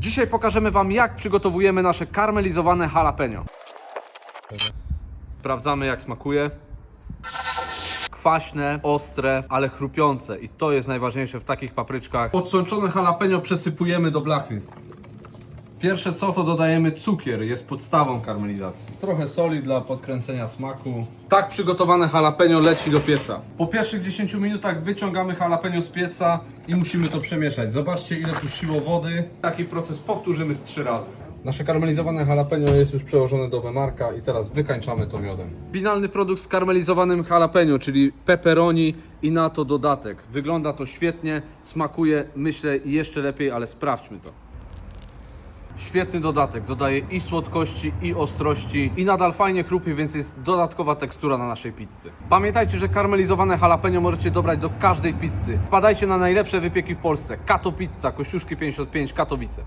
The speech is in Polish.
Dzisiaj pokażemy Wam, jak przygotowujemy nasze karmelizowane jalapeno. Sprawdzamy, jak smakuje. Kwaśne, ostre, ale chrupiące. I to jest najważniejsze w takich papryczkach. Odsączone jalapeno przesypujemy do blachy. Pierwsze co to dodajemy cukier, jest podstawą karmelizacji. Trochę soli dla podkręcenia smaku. Tak przygotowane jalapeno leci do pieca. Po pierwszych 10 minutach wyciągamy jalapeno z pieca i musimy to przemieszać. Zobaczcie ile tu siło wody. Taki proces powtórzymy z 3 razy. Nasze karmelizowane jalapeno jest już przełożone do wymarka i teraz wykańczamy to miodem. Finalny produkt z karmelizowanym jalapeno, czyli pepperoni i na to dodatek. Wygląda to świetnie, smakuje myślę jeszcze lepiej, ale sprawdźmy to. Świetny dodatek, dodaje i słodkości, i ostrości, i nadal fajnie chrupie, więc jest dodatkowa tekstura na naszej pizzy. Pamiętajcie, że karmelizowane jalapeno możecie dobrać do każdej pizzy. Wpadajcie na najlepsze wypieki w Polsce. Kato Pizza, Kościuszki 55, Katowice.